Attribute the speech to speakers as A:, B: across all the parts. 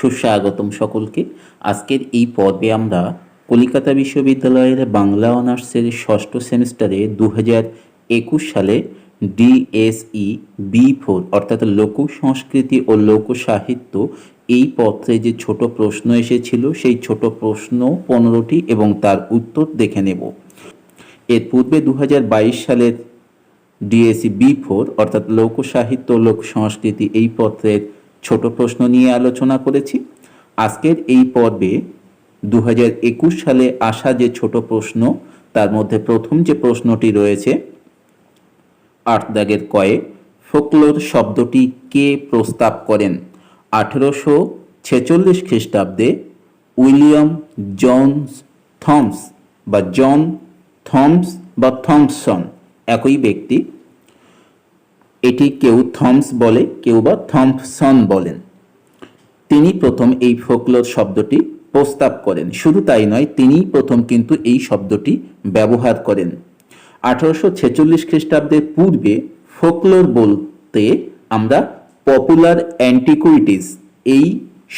A: সুস্বাগতম সকলকে। আজকের এই পর্বে আমরা কলিকাতা বিশ্ববিদ্যালয়ের বাংলা অনার্সের ষষ্ঠ সেমিস্টারে দু একুশ সালে ডিএসই বি ফোর অর্থাৎ লোক সংস্কৃতি ও লোক সাহিত্য এই পত্রে যে ছোট প্রশ্ন এসেছিল, সেই ছোট প্রশ্ন পনেরোটি এবং তার উত্তর দেখে নেব। এর পূর্বে দু হাজার বাইশ সালের ডিএসসি বি ফোর অর্থাৎ লোক সাহিত্য ও লোক সংস্কৃতি এই পত্রের ছোট প্রশ্ন নিয়ে আলোচনা করেছি। আজকের এই পর্বে দু সালে আসা যে ছোট প্রশ্ন, তার মধ্যে প্রথম যে প্রশ্নটি রয়েছে আট দাগের কয়ে, ফোকলোর শব্দটি কে প্রস্তাব করেন? আঠেরোশো ছেচল্লিশ খ্রিস্টাব্দে উইলিয়াম জনস থমস বা জন থমস বা থমসন, একই ব্যক্তি এটি কেউ থমস বলে, কেউ বা থম্পসন বলেন। তিনি প্রথম এই ফোকলোর শব্দটি প্রস্তাব করেন। শুধু তাই নয়, তিনিই প্রথম কিন্তু এই শব্দটি ব্যবহার করেন। আঠারোশো ছেচল্লিশ খ্রিস্টাব্দের পূর্বে ফোকলোর বলতে আমরা পপুলার অ্যান্টিকুইটিস এই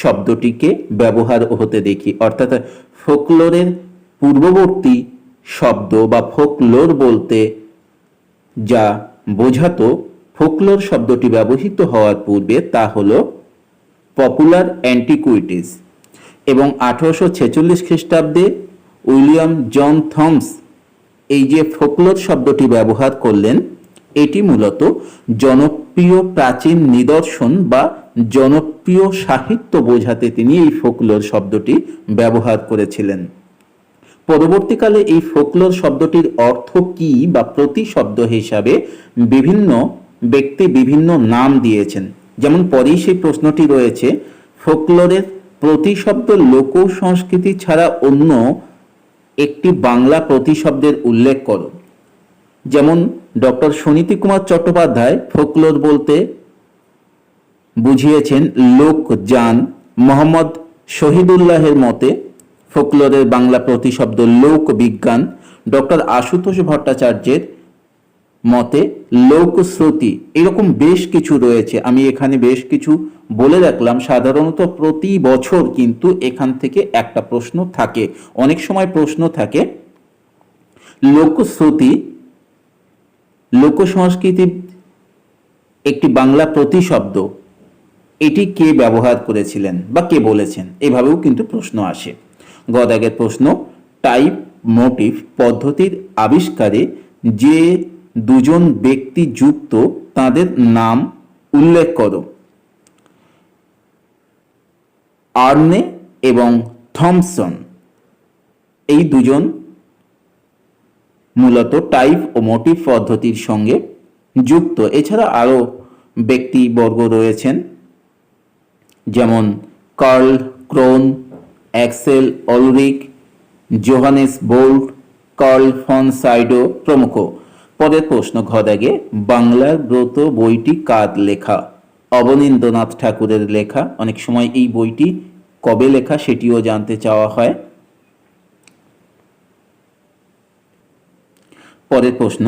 A: শব্দটিকে ব্যবহার হতে দেখি। অর্থাৎ ফোকলোরের পূর্ববর্তী শব্দ বা ফোকলোর বলতে যা বোঝাতো ফোকলোর শব্দটি ব্যবহৃত হওয়ার পূর্বে তা হল পপুলার অ্যান্টিকুইটিস এবং আঠারোশো ছেচল্লিশ খ্রিস্টাব্দে উইলিয়াম জন থমস এই যে ফোকলোর শব্দটি ব্যবহার করলেন, এটি মূলত জনপ্রিয় প্রাচীন নিদর্শন বা জনপ্রিয় সাহিত্য বোঝাতে তিনি এই ফোকলোর শব্দটি ব্যবহার করেছিলেন। পরবর্তীকালে এই ফোকলোর শব্দটির অর্থ কি বা প্রতিশব্দ হিসাবে বিভিন্ন ব্যক্তি বিভিন্ন নাম দিয়েছেন। যেমন পরেই সেই প্রশ্নটি রয়েছে, ফোকলোরের প্রতিশব্দ লোক সংস্কৃতি ছাড়া অন্য একটি বাংলা প্রতিশব্দের উল্লেখ করো। যেমন ডক্টর সুনীতি কুমার চট্টোপাধ্যায় ফোকলোর বলতে বুঝিয়েছেন, লোক যান। মোহাম্মদ শহীদুল্লাহের মতে ফোকলোরের বাংলা প্রতিশব্দ লোক বিজ্ঞান ডক্টর আশুতোষ ভট্টাচার্যের মতে লোকশ্রুতি, এরকম বেশ কিছু রয়েছে। আমি এখানে বেশ কিছু বলে রাখলাম। সাধারণত প্রতি বছর কিন্তু এখান থেকে একটা প্রশ্ন থাকে। অনেক সময় প্রশ্ন থাকে, লোকশ্রুতি লোক সংস্কৃতি একটি বাংলা প্রতিশব্দ, এটি কে ব্যবহার করেছিলেন বা কে বলেছেন, এভাবেও কিন্তু প্রশ্ন আসে। গদাগের প্রশ্ন, টাইপ, মোটিভ, পদ্ধতির আবিষ্কারে যে দুজন ব্যক্তি যুক্ত, তাদের নাম উল্লেখ করো। আর্নে এবং থমসন। এই দুজন মূলত টাইপ ও মোটিভ পদ্ধতির সঙ্গে যুক্ত। এছাড়া আরও ব্যক্তিবর্গ রয়েছেন, যেমন Karl Krohn, Axel Olrik, Johannes Bolte, Karl von Sydow প্রমুখ। পরের প্রশ্ন ঘদাগে বাংলার ব্রত বইটি কার লেখা? অবনীন্দ্রনাথ ঠাকুরের লেখা। অনেক সময় এই বইটি কবে লেখা সেটিও জানতে চাওয়া হয়। পরের প্রশ্ন,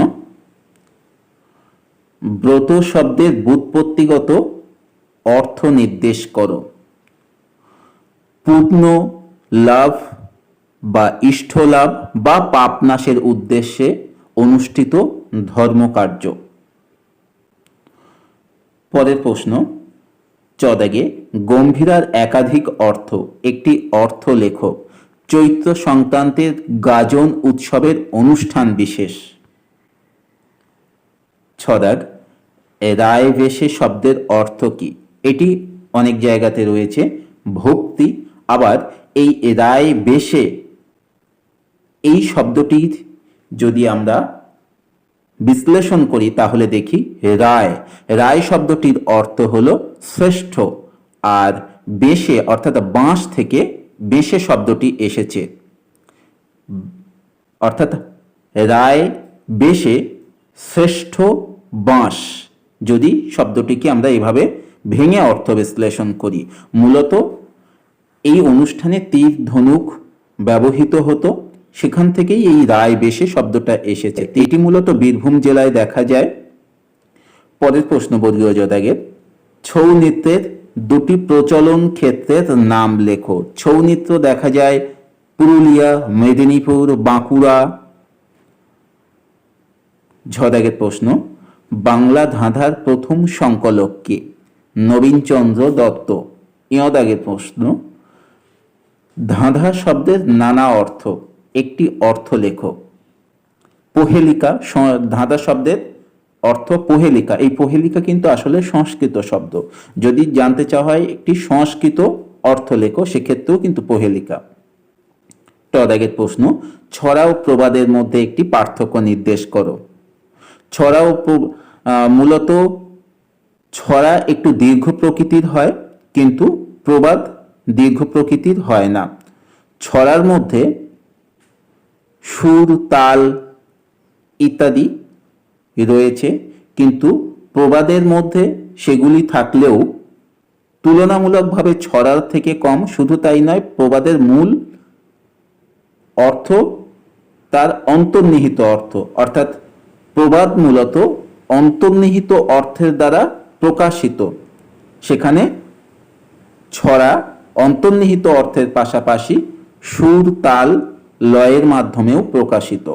A: ব্রত শব্দের বুৎপত্তিগত অর্থ নির্দেশ করো। পূর্ণ লাভ বা ইষ্ট লাভ বা পাপনাশের উদ্দেশ্যে অনুষ্ঠিত ধর্মকার্য। পরের প্রশ্ন, চদাগে গম্ভীরার একাধিক অর্থ, একটি অর্থ লেখক, চৈত্র সংক্রান্তের গাজন উৎসবের অনুষ্ঠান বিশেষ। ছদাগ রায় বেশে শব্দের অর্থ কি? এটি অনেক জায়গাতে রয়েছে, ভক্তি, আবার এই রায় বেশে এই শব্দটির যদি আমরা বিশ্লেষণ করি, তাহলে দেখি রায়। রায় শব্দটির অর্থ হল শ্রেষ্ঠ, আর বেশে, অর্থাৎ বাঁশ থেকে বেশে শব্দটি এসেছে। অর্থাৎ রায়, বেশে, শ্রেষ্ঠ, বাঁশ। যদি শব্দটিকে আমরা এভাবে ভেঙে অর্থ বিশ্লেষণ করি, মূলত এই অনুষ্ঠানে তীর ধনুক ব্যবহৃত হতো সেখান থেকেই এই রায় বেশে শব্দটা এসেছে। এটি মূলত বীরভূম জেলায় দেখা যায়। পরের প্রশ্ন বর্গীয় যোদাগের ছৌ নৃত্যের দুটি প্রচলন ক্ষেত্রের নাম লেখো। ছৌ নৃত্য দেখা যায় পুরুলিয়া, মেদিনীপুর, বাঁকুড়া। ঝদাগের প্রশ্ন, বাংলা ধাঁধার প্রথম সংকলক কে? নবীনচন্দ্র দত্ত। ইয়দাগের প্রশ্ন, ধাঁধা শব্দের নানা অর্থ। একটি অর্থ লেখো পোহেলিকা ধাঁধা শব্দের অর্থ পোহেলিকা। এই পোহেলিকা কিন্তু আসলে সংস্কৃত শব্দ। যদি জানতে চাওয়া হয় একটি সংস্কৃত অর্থ লেখো সেক্ষেত্রেও কিন্তু পোহেলিকা। টদাগের প্রশ্ন ছড়া ও প্রবাদের মধ্যে একটি পার্থক্য নির্দেশ করো। ছড়া ও মূলত ছড়া একটু দীর্ঘ প্রকৃতির হয়, কিন্তু প্রবাদ দীর্ঘ প্রকৃতির হয় না। ছড়ার মধ্যে সুর, তাল ইত্যাদি রয়েছে, কিন্তু প্রবাদের মধ্যে সেগুলি থাকলেও তুলনামূলকভাবে ছড়ার থেকে কম শুধু তাই নয়, প্রবাদের মূল অর্থ তার অন্তর্নিহিত অর্থ। অর্থাৎ প্রবাদ মূলত অন্তর্নিহিত অর্থের দ্বারা প্রকাশিত। সেখানে ছড়া অন্তর্নিহিত অর্থের পাশাপাশি সুর, তাল লয়ের মাধ্যমেও প্রকাশিত।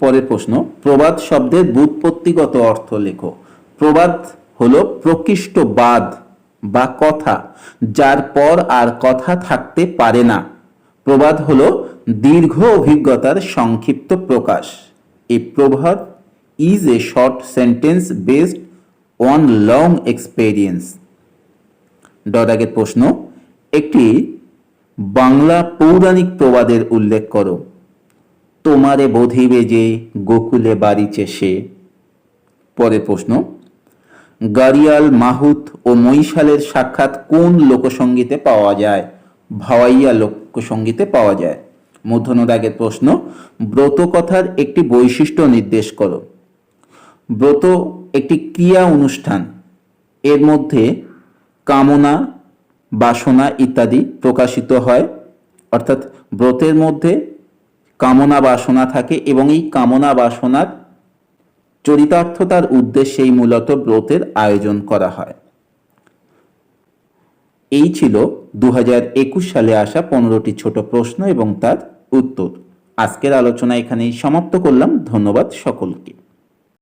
A: পরের প্রশ্ন, প্রবাদ শব্দের ব্যুৎপত্তিগত অর্থ লেখো। প্রবাদ হল প্রকৃষ্ট বাদ বা কথা যার পর আর কথা থাকতে পারে না। প্রবাদ হল দীর্ঘ অভিজ্ঞতার সংক্ষিপ্ত প্রকাশ। A proverb is a short sentence based on long experience ডদাগের প্রশ্ন, একটি বাংলা পৌরাণিক প্রবাদের উল্লেখ করো। তোমারে বোধিবে যে গোকুলে বাড়িছে সে। পরে প্রশ্ন, গাড়িয়াল মাহুত ও মহিষালের সাক্ষাৎ কোন লোকসঙ্গীতে পাওয়া যায়? ভাওয়াইয়া লোকসঙ্গীতে পাওয়া যায়। মধ্যনরাগের প্রশ্ন ব্রত কথার একটি বৈশিষ্ট্য নির্দেশ করো। ব্রত একটি ক্রিয়া অনুষ্ঠান। এর মধ্যে কামনা বাসনা ইত্যাদি প্রকাশিত হয়। অর্থাৎ ব্রতের মধ্যে কামনা বাসনা থাকে এবং এই কামনা বাসনার চরিতার্থতার উদ্দেশ্যেই মূলত ব্রতের আয়োজন করা হয়। এই ছিল দু হাজার একুশ সালে আসা পনেরোটি ছোট প্রশ্ন এবং তার উত্তর। আজকের আলোচনা এখানেই সমাপ্ত করলাম। ধন্যবাদ সকলকে।